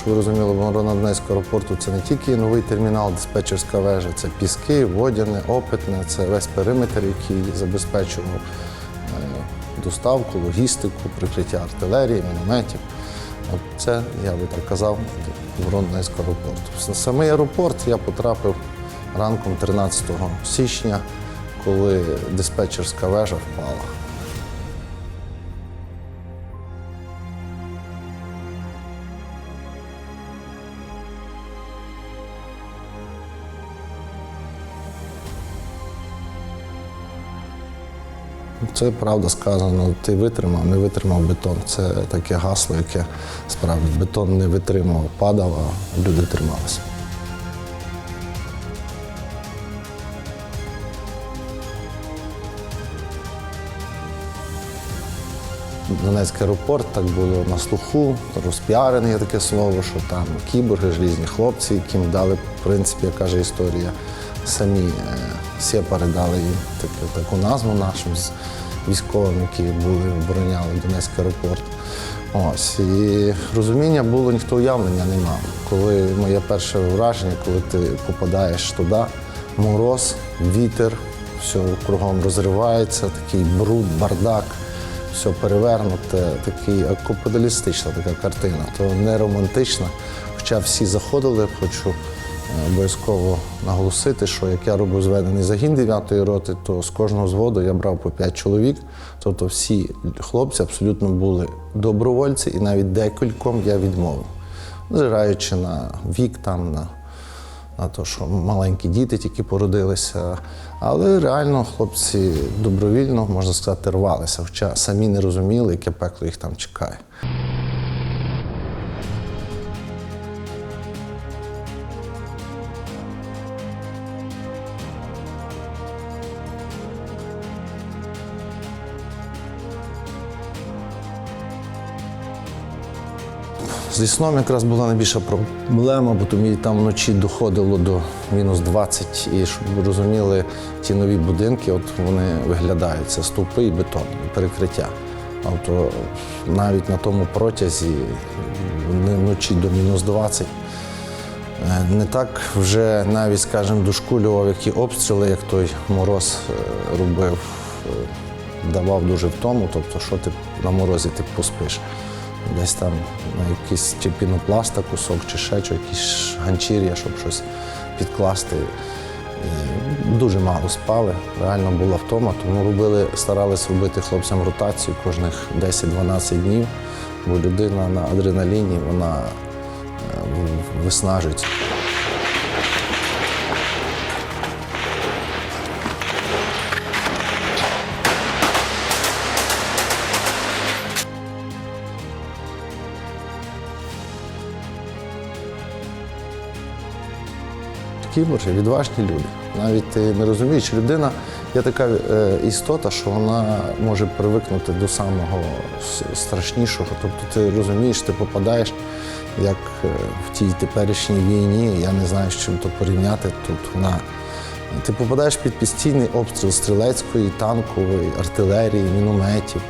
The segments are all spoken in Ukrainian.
Щоб ви розуміли, оборона Донецького аеропорту це не тільки новий термінал, диспетчерська вежа, це піски, водяне, опитне, це весь периметр, який забезпечував е, доставку, логістику, прикриття артилерії, мінометів. Це, я би так казав, оборона Донецького аеропорту. Самий аеропорт я потрапив ранком 13 січня, коли диспетчерська вежа впала. Це правда сказано. Ти витримав, не витримав бетон. Це таке гасло, яке справді бетон не витримав, падав, а люди трималися. Донецький аеропорт так було на слуху, розпіарене є таке слово, що там кіборги, желізні хлопці, яким дали, в принципі, як каже історія, самі е, сепари дали їм таку, таку назву нашим з військовим, які були обороняли Донецький аеропорт. Ось і розуміння було, ніхто уявлення не мав. Коли моє перше враження, коли ти попадаєш туди, мороз, вітер, все кругом розривається, такий бруд, бардак все перевернуте, такий акоподалістична така картина, то не романтична. Хоча всі заходили, хочу е, обов'язково наголосити, що як я робив зведений загін 9-ї роти, то з кожного зводу я брав по 5 чоловік. Тобто всі хлопці абсолютно були добровольці, і навіть декільком я відмовив, зираючи на вік там. на на те, що маленькі діти тільки породилися. Але реально хлопці добровільно, можна сказати, рвалися, хоча самі не розуміли, яке пекло їх там чекає. Зі сном якраз була найбільша проблема, бо тому там вночі доходило до мінус 20. І щоб ви розуміли, ті нові будинки, от вони виглядають, це стовпи і бетон, і перекриття. Тобто навіть на тому протязі вночі до мінус 20. Е, Не так вже навіть, скажімо, дошкулював які обстріли, як той мороз е, робив, е, давав дуже втому, тобто, що ти на морозі ти поспиш. Десь там на якийсь чи пінопласта кусок, чи ще чи якісь ганчір'я, щоб щось підкласти. І дуже мало спали, реально була втома, тому робили, старалися робити хлопцям ротацію кожних 10-12 днів, бо людина на адреналіні вона е, Кіборги відважні люди. Навіть ти не розумієш, людина є така е, істота, що вона може привикнути до самого страшнішого. Тобто ти розумієш, ти попадаєш як е, в тій теперішній війні, я не знаю, з чим то порівняти. Тут вона. Ти попадаєш під постійний обстріл стрілецької, танкової, артилерії, мінометів.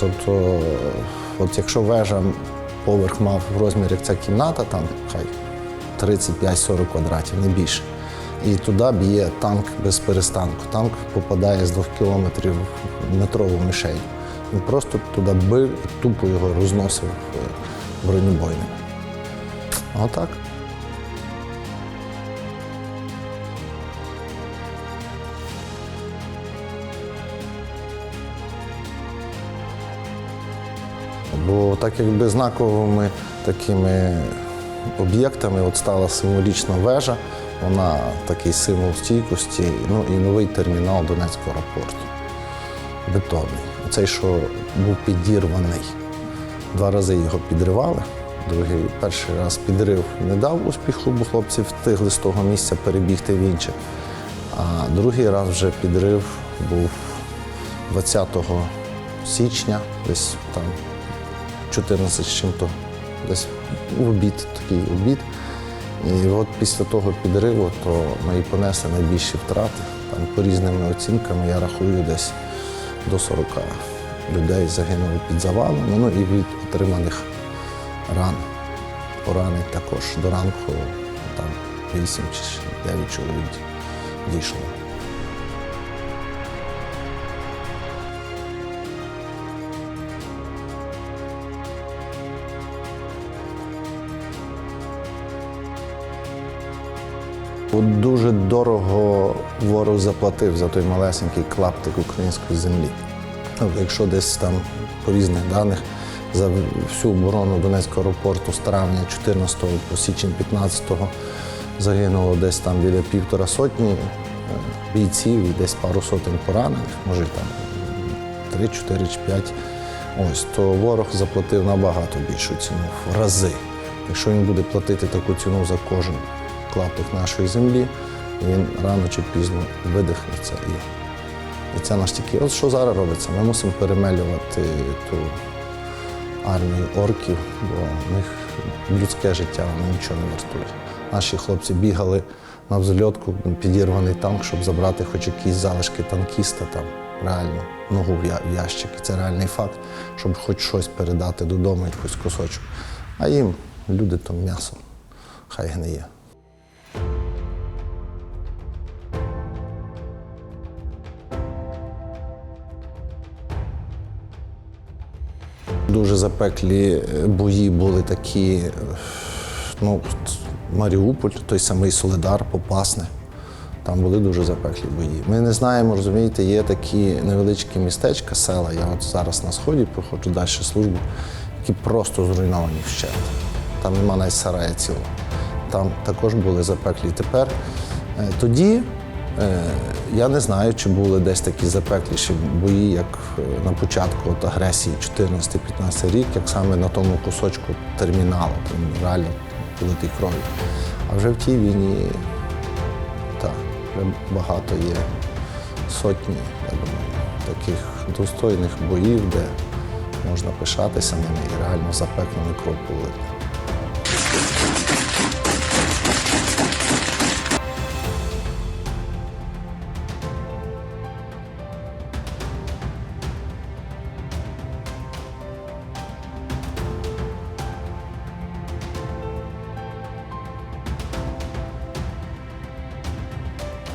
Тобто, е, от якщо вежа поверх мав в розмір, як ця кімната, там хай 35-40 квадратів, не більше. І туди б'є танк без перестанку. Танк попадає з двох кілометрів в метрову мішень. Він просто туди бив і тупо його розносив е, бронебойним. Отак. Бо так якби знаковими такими об'єктами от стала символічна вежа, вона такий символ стійкості, ну і новий термінал Донецького аеропорту. Бетонний. Оцей, що був підірваний. Два рази його підривали. Другий перший раз підрив не дав успіху, бо хлопці встигли з того місця перебігти в інше. А другий раз вже підрив був 20 січня, десь там 14 з чим-то, десь в обід, такий обід. І от після того підриву то ми понесли найбільші втрати. Там по різними оцінками я рахую десь до 40 людей загинуло під завалами, ну і від отриманих ран. Поранень також до ранку там 8 чи 9 чоловік дійшло. Дуже дорого ворог заплатив за той малесенький клаптик української землі. Тобто, Якщо десь там по різних даних за всю оборону Донецького аеропорту з травня 14 по січень 15 загинуло десь там біля півтора сотні е, бійців і десь пару сотень поранених, може там 3, 4 чи 5. Ось то ворог заплатив набагато більшу ціну в рази. Якщо він буде платити таку ціну за кожен клаптик нашої землі, він рано чи пізно видихнеться. І, і це наш тільки. От що зараз робиться? Ми мусимо перемелювати ту армію орків, бо в них людське життя вони нічого не вартує. Наші хлопці бігали на взльотку, підірваний танк, щоб забрати хоч якісь залишки танкіста там, реально, ногу в ящик. І Це реальний факт, щоб хоч щось передати додому, якийсь кусочок. А їм люди то м'ясо, хай гниє. Дуже запеклі е, бої були такі. е, Ну, Маріуполь, той самий Солидар, Попасне. Там були дуже запеклі бої. Ми не знаємо, розумієте, є такі невеличкі містечка, села. Я от зараз на сході проходжу далі службу, які просто зруйновані вщент. Там нема навіть сарая цілого. Там також були запеклі. Тепер е, тоді я не знаю, чи були десь такі запекліші бої, як е, на початку от агресії 14-15 рік, як саме на тому кусочку терміналу, там реально политий кров'ю. А вже в тій війні так, багато є сотні, я думаю, таких достойних боїв, де можна пишатися ними і реально запеклими кров полити.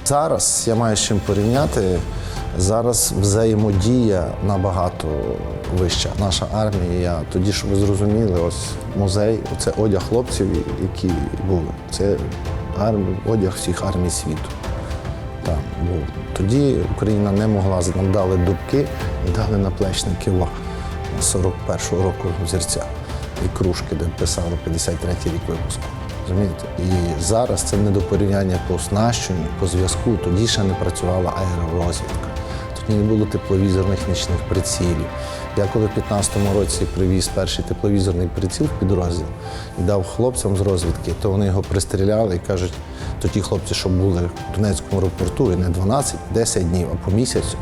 Зараз я маю з чим порівняти. Зараз взаємодія набагато вища. Наша армія, тоді, щоб ви зрозуміли, ось музей, це одяг хлопців, які були. Це армія, одяг всіх армій світу. Там був. Тоді Україна не могла, нам дали дубки і дали наплечники ва 41-го року взірця і кружки, де писало 53-й рік випуску. Розумієте? І зараз це не до порівняння по оснащенню, по зв'язку. Тоді ще не працювала аеророзвідка. Тоді не було тепловізорних нічних прицілів. Я коли в 15-му році привіз перший тепловізорний приціл в підрозділ і дав хлопцям з розвідки, то вони його пристріляли і кажуть, то ті хлопці, що були в Донецькому аеропорту, і не 12, 10 днів, а по місяцю.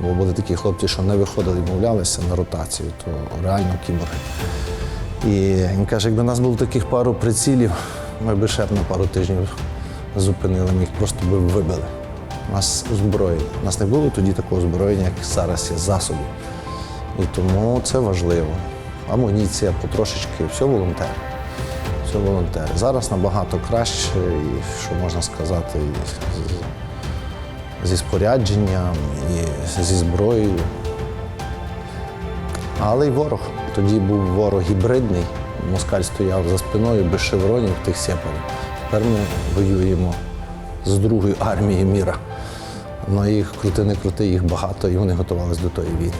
Бо були такі хлопці, що не виходили, відмовлялися на ротацію, то реально кіборги. І він каже, якби нас було таких пару прицілів, ми б ще на пару тижнів зупинили, ми їх просто би вибили. Нас озброїли. У нас не було тоді такого озброєння, як зараз є засобів. І тому це важливо. Амуніція, потрошечки, все волонтери. Все волонтери. Зараз набагато краще, і що можна сказати, і зі спорядженням, і зі зброєю. Але й ворог. Тоді був ворог гібридний. Москаль стояв за спиною без шевронів тих сепарів. Тепер ми воюємо з другою армією міра. Ну їх крути не крути, їх багато, і вони готувалися до тої війни.